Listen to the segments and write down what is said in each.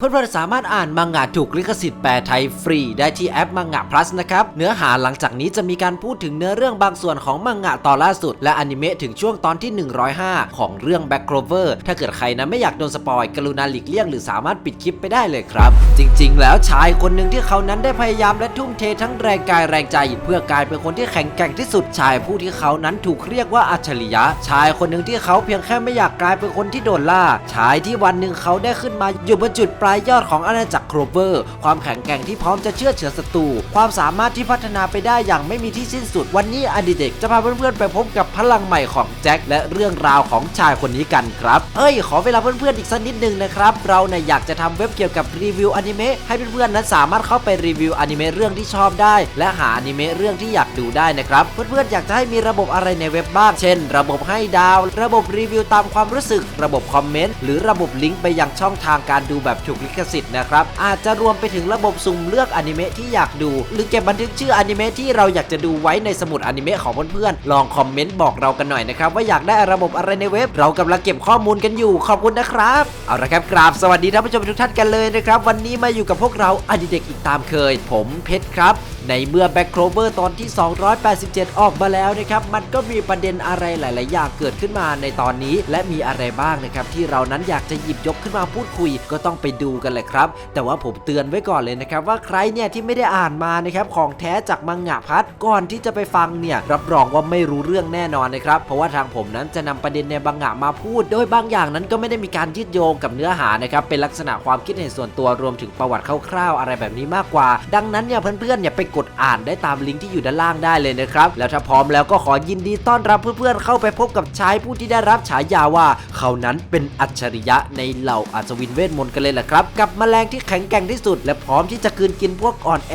เพื่อนๆสามารถอ่านมังงะถูกลิขสิทธิ์แปลไทยฟรี ได้ที่แอปมังงะ plus นะครับ เนื้อหาหลังจากนี้จะมีการพูดถึงเนื้อเรื่องบางส่วนของมังงะตอนล่าสุด และอนิเมะถึงช่วงตอนที่ 105 ของเรื่อง Back Clover ถ้าเกิดใครนะไม่อยากโดนสปอยกรุณาหลีกเลี่ยงหรือสามารถปิดคลิปไปได้เลยครับ จริงๆ แล้วชายคนหนึ่งที่เขานั้นได้พยายามและทุ่มเททั้งแรงกายแรงใจเพื่อกลายเป็นคนที่แข็งแกร่งที่สุดชายผู้ที่เขานั้นถูกเรียกว่าอัจฉริยะ ชายคนหนึ่งที่เขาเพียงแค่ไม่อยากกลายเป็นคนที่โดนล่าชายที่วันหนึ่งเขาได้ขึ้นมาอยู่บนจุดปลายยอดของอาณาจักรโครเวอร์ ความแข็งแกร่งที่พร้อมจะเชื่อเฉือนศัตรู ความสามารถที่พัฒนาไปได้อย่างไม่มีที่สิ้นสุด วันนี้อดีเด็กจะพาเพื่อนๆไปพบกับพลังใหม่ของแจ็คและเรื่องราวของชายคนนี้กันครับเอ้ย ขอเวลาเพื่อนๆอีกสักนิดนึงนะครับ เราเนี่ยอยากจะทำเว็บเกี่ยวกับรีวิวอนิเมะให้เพื่อนๆนั้นสามารถเข้าไปรีวิวอนิเมะเรื่องที่ชอบได้ และหาอนิเมะเรื่องที่อยากดูได้นะครับ เพื่อนๆอยากจะให้มีระบบอะไรในเว็บบ้าง เช่น ระบบให้ดาว ระบบรีวิวตามความรู้สึก ระบบคอมเมนต์ หรือระบบลิงก์ไปยังช่องทางการดูแบบถูกลิขสิทธิ์นะครับ อาจจะรวมไปถึงระบบสุ่มเลือกอนิเมะที่อยากดู หรือเก็บบันทึกชื่ออนิเมะที่เราอยากจะดูไว้ในสมุดอนิเมะของเพื่อนๆลองคอมเมนต์บอกเรากันหน่อยนะครับว่าอยากได้ระบบอะไรในเว็บ เรากำลังเก็บข้อมูลกันอยู่ขอบคุณนะครับเอาละครับกราบสวัสดีท่านผู้ชมทุกท่านกันเลยนะครับวันนี้มาอยู่กับพวกเราอดีเด็กอีกตามเคย ผมเพชรครับในเมื่อ Back Clover ตอนที่ 287 ออกมาแล้วนะครับ มันก็มีประเด็นอะไรหลาย ๆ อย่างเกิดขึ้นมาในตอนนี้ และมีอะไรบ้างนะครับ ที่เรานั้นอยากจะหยิบยกขึ้นมาพูดคุย ก็ต้องไปดูกันเลยครับ แต่ว่าผมเตือนไว้ก่อนเลยนะครับว่าใครเนี่ยที่ไม่ได้อ่านมานะครับของแท้จากมังงะพัดก่อนที่จะไปฟังเนี่ยรับรองว่าไม่รู้เรื่องแน่นอนนะครับ เพราะว่าทางผมนั้นจะนำประเด็นในบังงะมาพูด โดยบางอย่างนั้นก็ไม่ได้มีการยึดโยงกับเนื้อหานะครับเป็นลักษณะความคิดเห็นส่วนตัวรวมถึงประวัติคร่าวๆอะไรแบบนี้มากกว่า ดังนั้นเนี่ยเพื่อนๆเนี่ยไปกดอ่านได้ตามลิงก์ที่อยู่ด้านล่างได้เลยนะครับแล้วถ้าพร้อมแล้วก็ขอยินดีต้อนรับเพื่อนๆเข้าไปพบกับชายผู้ที่ได้รับฉายาว่า เขานั้นเป็นอัจฉริยะในเหล่าอัศวินเวทมนต์กันเลยแหละครับกับแมลงที่แข็งแกร่งที่สุด และพร้อมที่จะคืนกินพวกอ่อนแอ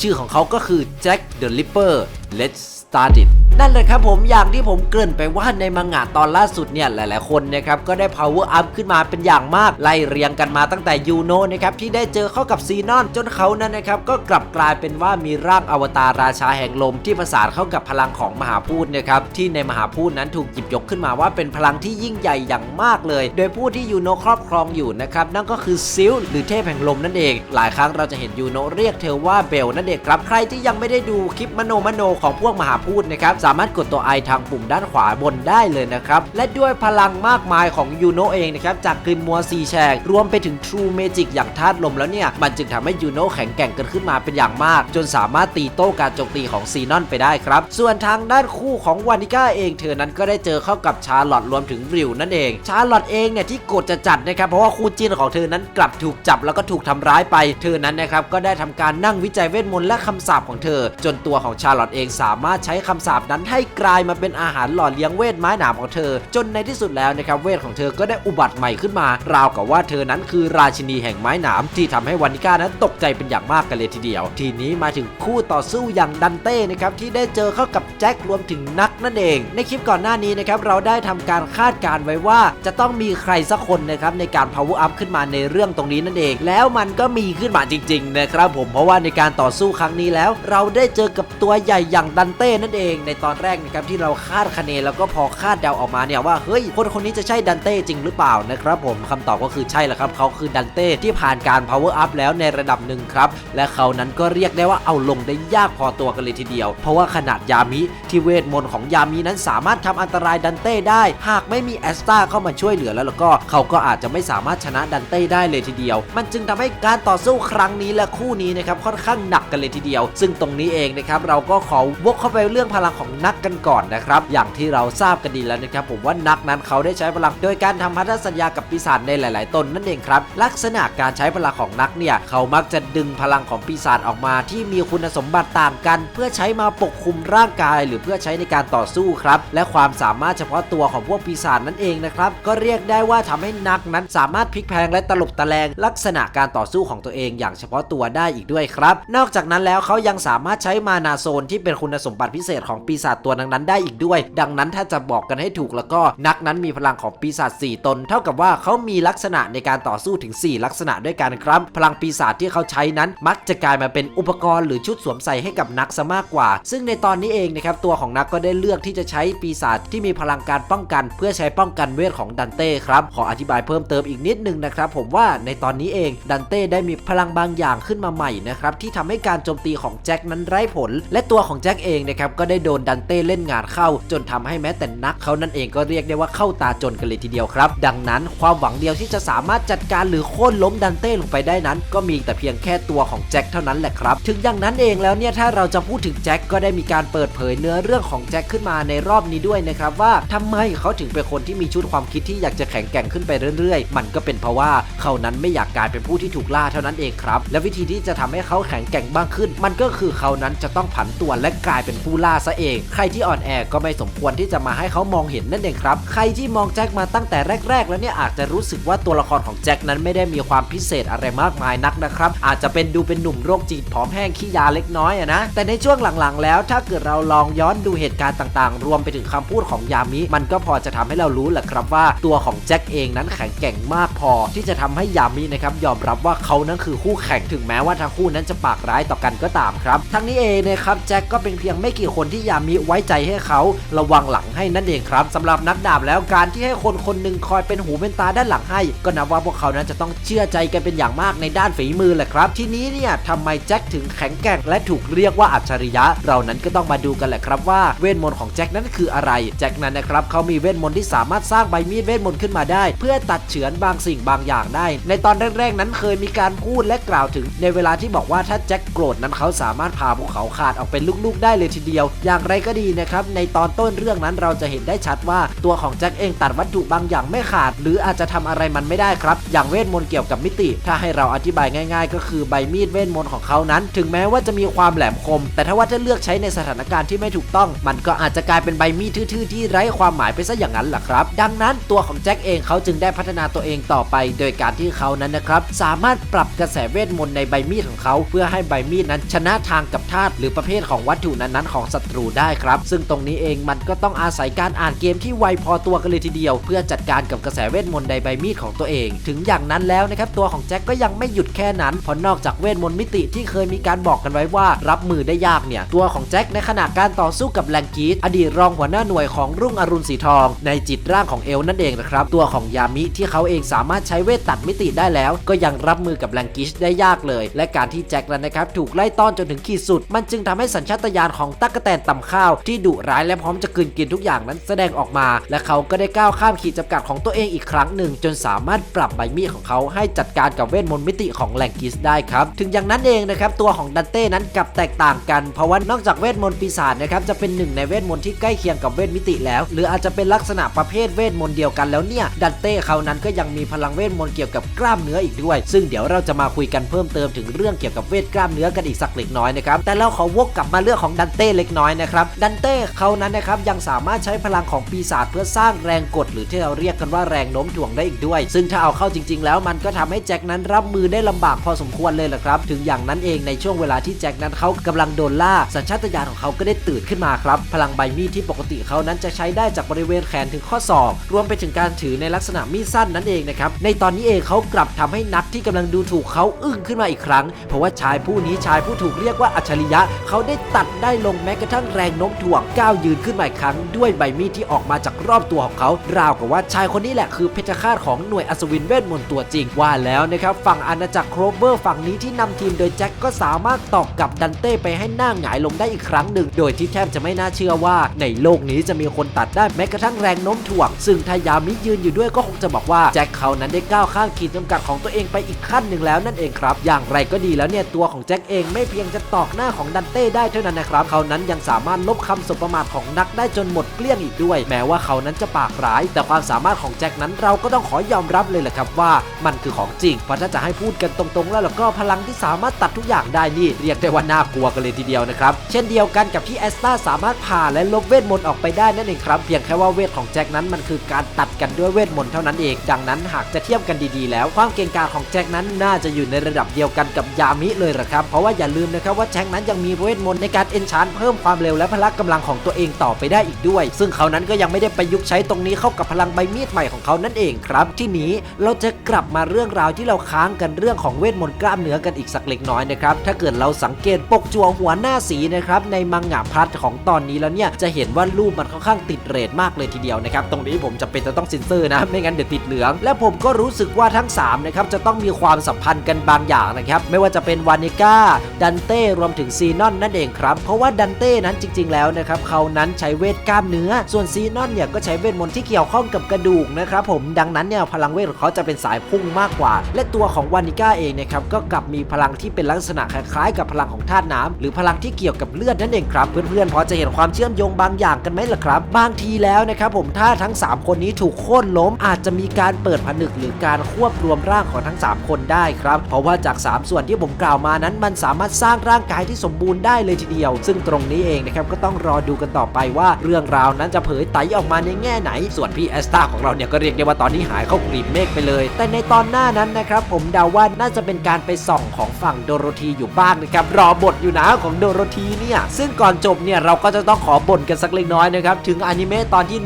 ชื่อของเขาก็คือแจ็คเดอะลิปเปอร์ Let's start it นั่นเลยครับผมอย่างที่ผมเกริ่นไปว่าในมังงะตอนล่าสุดเนี่ยหลาย ๆ คนนะครับก็ได้ power up ขึ้นมาเป็นอย่างมากไล่เรียงกันมาตั้งแต่ยูโนะนะครับที่ได้เจอเข้ากับซีนอนจนเขานั้นนะครับก็กลับกลายเป็นว่ามีร่างอวตารราชาแห่งลมที่ผสานเข้ากับพลังของมหาพูดนะครับที่ในมหาพูดนั้นถูกหยิบยกขึ้นมาว่าเป็นพลังที่ยิ่งใหญ่อย่างมากเลย โดยผู้ที่ยูโนะครอบครองอยู่นะครับนั่นก็คือซิลหรือเทพแห่งลมนั่นเอง หลายครั้งเราจะเห็นยูโนะเรียกเธอว่าเบลนั่นเองครับใครที่ยังไม่ได้ดูคลิปมโนมโนของพวกมหาพูดนะครับสามารถกดตัวไอทางปุ่มด้านขวาบนได้เลยนะครับ และด้วยพลังมากมายของยูโนเองนะครับจากกริมมัวซีแชกรวมไปถึง True Magic อย่างธาตุลมแล้วเนี่ย มันจึงทำให้ยูโนแข็งแกร่งกันขึ้นมาเป็นอย่างมาก จนสามารถตีโต้การโจมตีของซีนอนไปได้ครับ ส่วนทางด้านคู่ของวานิก้าเองเธอนั้นก็ได้เจอเข้ากับชาร์ลอตรวมถึงริวนั่นเอง ชาร์ลอตเองเนี่ยที่กรธจะจัดนะครับเพราะว่าคู่จิ้นของเธอนั้นกลับถูกจับแล้วก็ถูกทำร้ายไป เธอนั้นนะครับก็ได้ทำการนั่งวิจัยเวทมนต์และคำสาปของเธอ จนตัวของชาร์ลอตเองสามารถใช้คำสาปนั้นให้กลายมาเป็นอาหารหล่อเลี้ยงเวทไม้หนามของเธอ จนในที่สุดแล้วนะครับเวทของเธอก็ได้อุบัติใหม่ขึ้นมา ราวกับว่าเธอนั้นคือราชินีแห่งไม้หนามที่ทำให้วานิก้านั้นตกใจเป็นอย่างมากกันเลยทีเดียว ทีนี้มาถึงคู่ต่อสู้อย่างดันเต้นะครับที่ได้เจอเข้ากับแจ็ครวมถึงนักนั่นเอง ในคลิปก่อนหน้านี้นะครับเราได้ทำการคาดการไว้ว่า จะต้องมีใครสักคนนะครับในการ power up ขึ้นมาในเรื่องตรงนี้นั่นเอง แล้วมันก็มีขึ้นมาจริงๆนะครับผมเพราะว่าในการต่อสู้ครั้งนี้แล้ว เราได้เจอกับตัวใหญ่อย่างดันเต้นั่นเองในตอนแรกนะครับที่เราคาดคะเนแล้วก็พอคาดเดาออกมาเนี่ยว่าเฮ้ยคนคนนี้จะใช่ดันเต้จริงหรือเปล่านะครับผมคำตอบก็คือใช่แล้วครับเขาคือดันเต้ที่ผ่านการ power up แล้วในระดับหนึ่งครับและเขานั้นก็เรียกได้ว่าเอาลงได้ยากพอตัวกันเลยทีเดียว เพราะว่าขนาดยามิที่เวทมนต์ของยามินั้นสามารถทำอันตรายดันเต้ได้ หากไม่มีแอสตาเข้ามาช่วยเหลือแล้วแล้วก็เขาก็อาจจะไม่สามารถชนะดันเต้ได้เลยทีเดียว มันจึงทำให้การต่อสู้ครั้งนี้และคู่นี้นะครับค่อนข้างหนักกันเลยทีเดียว ซึ่งตรงนี้เองนะครับเราก็ขอวกเข้าไปเรื่องพลังของนักกันก่อนนะครับ อย่างที่เราทราบกันดีแล้วนะครับผมว่านักนั้นเขาได้ใช้พลังโดยการทำพันธสัญญากับปีศาจในหลาย ๆ ตนนั่นเองครับ ลักษณะการใช้พลังของนักเนี่ยเขามักจะดึงพลังของปีศาจออกมา ที่มีคุณสมบัติต่างกัน เพื่อใช้มาปกคลุมร่างกาย หรือเพื่อใช้ในการต่อสู้ครับ และความสามารถเฉพาะตัวของพวกปีศาจนั่นเองนะครับ ก็เรียกได้ว่าทำให้นักนั้นสามารถพลิกแพลงและตลบตะแลง ลักษณะการต่อสู้ของตัวเองอย่างเฉพาะตัวได้อีกด้วยครับ นอกจากนั้นแล้วเขายังสามารถใช้มานาโซนที่เป็นคุณสมบัติพิเศษของปีศาจตัวนั้นๆได้อีกด้วย ดังนั้นถ้าจะบอกกันให้ถูกแล้วก็นักนั้นมีพลังของปีศาจ4ตน เท่ากับว่าเขามีลักษณะในการต่อสู้ถึง 4 ลักษณะด้วยกันครับ พลังปีศาจที่เขาใช้นั้น มักจะกลายมาเป็นอุปกรณ์หรือชุดสวมใส่ให้กับนักซะมากกว่า ซึ่งในตอนนี้เองนะครับตัวของนักก็ได้เลือกที่จะใช้ปีศาจที่มีพลังการป้องกัน เพื่อใช้ป้องกันเวทของดันเต้ครับขออธิบายเพิ่มเติมอีกนิดนึงนะครับผมว่าในตอนนี้เองดันเต้ได้มีพลังบางอย่างขึ้นมาใหม่นะครับที่ทำให้การโจมตีของแจ็คนั้นไร้ผล และตัวของแจ็คเองนะครับก็ได้โดนดันเต้เล่นงานเข้า จนทำให้แม้แต่นักเขานั่นเองก็เรียกได้ว่าเข้าตาจนกันเลยทีเดียวครับ ดังนั้นความหวังเดียวที่จะสามารถจัดการหรือโค่นล้มดันเต้ลงไปได้นั้น ก็มีแต่เพียงแค่ตัวของแจ็คเท่านั้นแหละครับถึงอย่างนั้นเองแล้วเนี่ยถ้าเราจะพูดถึงแจ็คก็ได้มีการเปิดเผยเนื้อเรื่องของแจ็คขึ้นมาในรอบนี้ด้วยนะครับว่าทำไมเขาถึงเป็นคนที่มีชุดความคิดที่อยากจะแข็งแกร่งขึ้นไปเรื่อยๆ มันก็เป็นเพราะว่าเขานั้นไม่อยากกลายเป็นผู้ที่ถูกล่าเท่านั้นเองครับ และวิธีที่จะทำให้เขาแข็งแกร่งบ้างขึ้น มันก็คือเขานั้นจะต้องผันตัวและกลายเป็นผู้ล่าซะเองใครที่อ่อนแอก็ไม่สมควรที่จะมาให้เขามองเห็นนั่นเองครับ ใครที่มองแจ็คมาตั้งแต่แรก ๆ แล้วเนี่ยอาจจะรู้สึกว่าตัวละครของแจ็คนั้นไม่ได้มีความพิเศษอะไรมากมายนักนะครับ อาจจะเป็นดูเป็นหนุ่มโรคจิตผอมแห้งขี้ยาเล็กน้อยอะนะ แต่ในช่วงหลังๆ แล้วถ้าเกิดเราลองย้อนดูเหตุการณ์ต่างๆ รวมไปถึงคำพูดของยามิ มันก็พอจะทำให้เรารู้แหละครับว่าตัวของแจ็คเองนั้นแข็งแกร่งมากพอ ที่จะทำให้ยามินะครับยอมรับว่าเขานั้นคือคู่แข่งถึงแม้ว่าทั้งคู่นั้นจะปากร้ายต่อกันก็ตามครับ ทั้งนี้เองนะครับแจ็คก็เป็นเพียงไม่กี่คนที่ยามไว้ใจให้เขาระวังหลังให้นั่นเองครับสำหรับนักดาบแล้วการที่ให้คนคนหนึ่งคอยเป็นหูเป็นตาด้านหลังให้ ก็นับว่าพวกเขานั้นจะต้องเชื่อใจกันเป็นอย่างมากในด้านฝีมือแหละครับ ทีนี้เนี่ยทำไมแจ็คถึงแข็งแกร่งและถูกเรียกว่าอัจฉริยะ เรานั้นก็ต้องมาดูกันแหละครับว่าเวทมนต์ของแจ็คนั้นคืออะไรแจ็คนั้นนะครับเขามีเวทมนต์ที่สามารถสร้างใบมีดเวทมนต์ขึ้นมาได้ เพื่อตัดเฉือนบางสิ่งบางอย่างได้ ในตอนแรกๆนั้นเคยมีการพูดและกล่าวถึง ในเวลาที่บอกว่าถ้าแจ็คโกรธนั้นเขาสามารถพาภูเขาขาดออกเป็นลูกๆได้เลยทีเดียว อย่างไรก็ดีนะครับในตอนต้นเรื่องนั้นเราจะเห็นได้ชัดว่าตัวของแจ็คเองตัดวัตถุบางอย่างไม่ขาด หรืออาจจะทำอะไรมันไม่ได้ครับ อย่างเวทมนต์เกี่ยวกับมิติ ถ้าให้เราอธิบายง่ายๆ ก็คือใบมีดเวทมนต์ของเขานั้น ถึงแม้ว่าจะมีความแหลมคม แต่ถ้าว่าถ้าเลือกใช้ในสถานการณ์ที่ไม่ถูกต้อง มันก็อาจจะกลายเป็นใบมีดทื่อๆที่ไร้ความหมายไปซะอย่างนั้นแหละครับ ดังนั้นตัวของแจ็คเองเขาจึงได้พัฒนาตัวเองต่อไป โดยการที่เขานั้นนะครับสามารถปรับกระแสเวทมนต์ในใบมีดของเขา เพื่อให้ใบมีดนั้นชนะทางกับธาตุหรือประเภทของวัตถุนั้นๆของศัตรูได้ครับ ซึ่งตรงนี้เองมันก็ต้องอาศัยการอ่านเกมที่ไวพอตัวกันเลยทีเดียว เพื่อจัดการกับกระแสเวทมนต์ในใบมีดของตัวเอง ถึงอย่างนั้นแล้วนะครับตัวของแจ็คก็ยังไม่หยุดแค่นั้นเพราะนอกจากเวทมนต์มิติที่เคยมีการบอกกันไว้ว่า รับมือได้ยากเนี่ยตัวของแจ็คในขณะการต่อสู้กับแลงกีสอดีตรองหัวหน้าหน่วยของรุ่งอรุณสีทอง ในจิตร่างของเอลนั่นเองนะครับตัวของยามิที่เขาเองสามารถใช้เวทตัดมิติได้แล้ว ก็ยังรับมือกับแลงกิชได้ยากเลย และการที่แจ็คนั้นนะครับถูกไล่ต้อนจนถึงขีดสุด มันจึงทำให้สัญชาตญาณของตั๊กแตนต่ำข้าวที่ดุร้ายและพร้อมจะกลืนกินทุกอย่างนั้นแสดงออกมา และเขาก็ได้ก้าวข้ามขีดจำกัดของตัวเองอีกครั้งหนึ่ง จนสามารถปรับใบมีดของเขาให้จัดการกับเวทมนต์มิติของแลงกิสได้ครับ ถึงอย่างนั้นเองนะครับตัวของดันเต้นั้นกลับแตกต่างกัน เพราะว่านอกจากเวทมนต์ปีศาจนะครับจะเป็นหนึ่งในเวทมนต์ที่ใกล้เคียงกับเวทมิติแล้ว หรืออาจจะเป็นลักษณะประเภทเวทมนต์เดียวกันแล้วเนี่ยดันเต้เขานั้นก็ยังมีพลังเวทมนต์เกี่ยวกับกล้ามเนื้ออีกด้วย ซึ่งเดี๋ยวเราจะมาคุยกันเพิ่มเติมถึงเรื่องเกี่ยวกับเวทกล้ามเนื้อกันอีกสักเล็กน้อยนะครับแต่เราขอวกกลับมาเรื่องของดันเต้เล็กน้อยนะครับดันเต้เขานั้นนะครับยังสามารถใช้พลังของปีศาจเพื่อสร้างแรงกดหรือที่เราเรียกกันว่าแรงโน้มถ่วงได้อีกด้วย ซึ่งถ้าเอาเข้าจริง ๆ แล้วมันก็ทำให้แจ็คนั้นรับมือได้ลำบากพอสมควรเลยแหละครับ ถึงอย่างนั้นเองในช่วงเวลาที่แจ็คนั้นเขากำลังโดนล่าสัญชาตญาณของเขาก็ได้ตื่นขึ้นมาครับ พลังใบมีดที่ปกติเขานั้นจะใช้ได้จากบริเวณแขนถึงข้อศอกรวมไปถึงการถือในลักษณะมีดสั้นนั่นเองนะครับในตอนนี้เองเขากลับทำให้นักที่กำลังดูถูกเขาอึ้งขึ้นมาอีกครั้ง เพราะว่าชายผู้นี้ชายผู้ถูกเรียกว่าอัจฉริยะเขาได้ตัดได้ลงแม้กระทั่งแรงโน้มถ่วงก้าวยืนขึ้นมาอีกครั้ง ด้วยใบมีดที่ออกมาจากรอบตัวของเขา ราวกับว่าชายคนนี้แหละคือเพชฌฆาตของหน่วยอัศวินเวทมนต์ตัวจริงว่าแล้วนะครับฝั่งอาณาจักรโครเวอร์ฝั่งนี้ที่นำทีมโดยแจ็คก็สามารถตอกกับดันเต้ไปให้หน้าหงายลงได้อีกครั้งหนึ่ง โดยที่แทบจะไม่น่าเชื่อว่า ในโลกนี้จะมีคนตัดได้แม้กระทั่งแรงโน้มถ่วง ซึ่งถ้ายามิยืนอยู่ด้วยก็คงจะบอกว่าแจ็คเขานั้นได้ก้าวข้ามขีดจำกัดของตัวเองไปอีกขั้นหนึ่งแล้วนั่นเองครับ อย่างไรก็ดีแล้วเนี่ยตัวของแจ็คเองไม่เพียงจะตอกหน้าของดันเต้ได้เท่านั้นนะครับเขานั้นยังสามารถลบคำสบประมาทของนักได้จนหมดเกลี้ยงอีกด้วย แม้ว่าเขานั้นจะปากร้าย แต่ความสามารถของแจ็คนั้นเราก็ต้องขอยอมรับเลยแหละครับว่ามันคือของจริงเพราะถ้าจะให้พูดกันตรงๆ แล้วแล้วก็พลังที่สามารถตัดทุกอย่างได้นี่เรียกได้ว่าน่ากลัวกันเลยทีเดียวนะครับ เช่นเดียวกันกับที่แอสตาสามารถผ่าและลบเวทมนต์ออกไปได้นั่นเองครับ เพียงแค่ว่าเวทของแจ็คนั้นมันคือการตัดกันด้วยเวทมนต์เท่านั้นเอง ดังนั้นหากจะเทียบกันดีๆ แล้ว ความเก่งกาจของแจ็คนั้นน่าจะอยู่ในระดับเดียวกันกับยามิเลยละครับ เพราะว่าอย่าลืมนะครับว่าแจ็คนั้นยังมีเวทมนต์ในการเอนชานเพิ่มความเร็วและและพละกำลังของตัวเองต่อไปได้อีกด้วย ซึ่งเขานั้นก็ยังไม่ได้ประยุกต์ใช้ตรงนี้เข้ากับพลังใบมีดใหม่ของเขานั่นเองครับ ที่นี้เราจะกลับมาเรื่องราวที่เราค้างกันเรื่องของเวทมนต์กล้ามเนื้อกันอีกสักเล็กน้อยนะครับถ้าเกิดเราสังเกตปกจัวหัวหน้าสีนะครับในมังงะพัดของตอนนี้แล้วเนี่ยจะเห็นว่ารูปมันค่อนข้างติดเรทมากเลยทีเดียวนะครับตรงนี้ผมจะเป็นจะต้องเซ็นเซอร์นะไม่งั้นเดี๋ยวติดเหลือง และผมก็รู้สึกว่าทั้ง3นะครับจะต้องมีความสัมพันธ์กันบางอย่างนะครับไม่ว่าจะเป็นวานิก้าดันเต้รวมถึงซีนอนนั่นเองครับ เพราะว่าดันเต้นั้นจจริงแล้วนะครับเขานั้นใช้เวทกล้ามเนื้อ ส่วนซีนอนเนี่ยก็ใช้เวทมนต์ที่เกี่ยวข้องกับกระดูกนะครับผมดังนั้นเนี่ยพลังเวทของเขาจะเป็นสายพุ่งมากกว่า และตัวของวานิก้าเองนะครับก็กลับมีพลังที่เป็นลักษณะคล้ายๆ กับพลังของธาตุน้ำหรือพลังที่เกี่ยวกับเลือดนั่นเองครับเพื่อนๆพอจะเห็นความเชื่อมโยงบางอย่างกันไหมล่ะครับ บางทีแล้วนะครับผมถ้าทั้ง 3 คนนี้ถูกโค่นล้ม อาจจะมีการเปิดผนึกหรือการควบรวมร่างของทั้ง 3 คนได้ครับ เพราะว่าจาก 3 ส่วนที่ผมกล่าวมานั้น มันสามารถสร้างร่างกายที่สมบูรณ์ได้เลยทีเดียว ซึ่งตรงนี้เองนะครับก็ต้องรอดูกันต่อไปว่าเรื่องราวนั้นจะเผยไตออกมาในแง่ไหน ส่วนพี่แอสตาของเราเนี่ยก็เรียกได้ว่าตอนนี้หายเข้ากลีบเมฆไปเลย แต่ในตอนหน้านั้นนะครับผมเดาว่าน่าจะเป็นการไปส่องของฝั่งโดโรธีอยู่บ้างนะครับรอบทอยู่นะของโดโรธีเนี่ยซึ่งก่อนจบเนี่ยเราก็จะต้องขอบ่นกันสักเล็กน้อยนะครับถึงอนิเมะตอนที่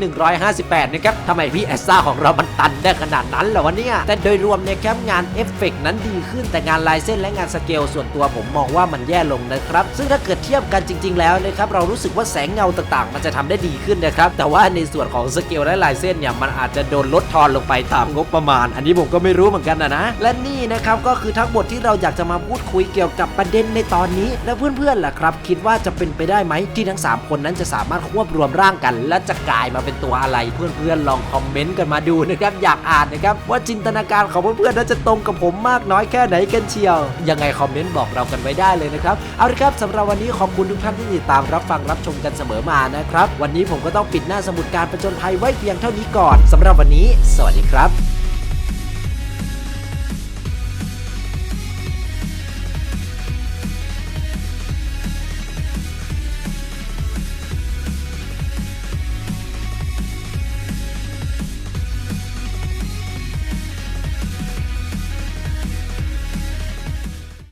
158 นะครับทำไมพี่แอสตาของเรามันตันได้ขนาดนั้นเหรอวะเนี่ยแต่โดยรวมเนี่ยครับงานเอฟเฟกต์นั้นดีขึ้นแต่งานลายเส้นและงานสเกลส่วนตัวผมมองว่ามันแย่ลงนะครับซึ่งถ้าเกิดเทียบกันจริง ๆ แล้วนะครับเรารู้สึกว่าแสงเงาต่างๆ มันจะทำได้ดีขึ้นนะครับ แต่ว่าในส่วนของสเกลและลายเส้นเนี่ยมันอาจจะโดนลดทอนลงไปตามงบประมาณ อันนี้ผมก็ไม่รู้เหมือนกันนะนะ และนี่นะครับก็คือทั้งหมดที่เราอยากจะมาพูดคุยเกี่ยวกับประเด็นในตอนนี้ และเพื่อนๆล่ะครับ คิดว่าจะเป็นไปได้ไหมที่ทั้ง 3 คนนั้นจะสามารถควบรวมร่างกัน และจะกลายมาเป็นตัวอะไรเพื่อนๆลองคอมเมนต์กันมาดูนะครับอยากอ่านนะครับว่าจินตนาการของเพื่อนๆนั้นจะตรงกับผมมากน้อยแค่ไหนกันเชียว ยังไงคอมเมนต์บอกเรากันไว้ได้เลยนะครับเอาละครับสำหรับวันนี้ขอบคุณทุกท่านที่ติดตามรับฟังรับชมกันเสมอมานะครับ วันนี้ผมก็ต้องปิดหน้าสมุดการประจนภัยไว้เพียงเท่านี้ก่อนสำหรับวันนี้ สวัสดีครับ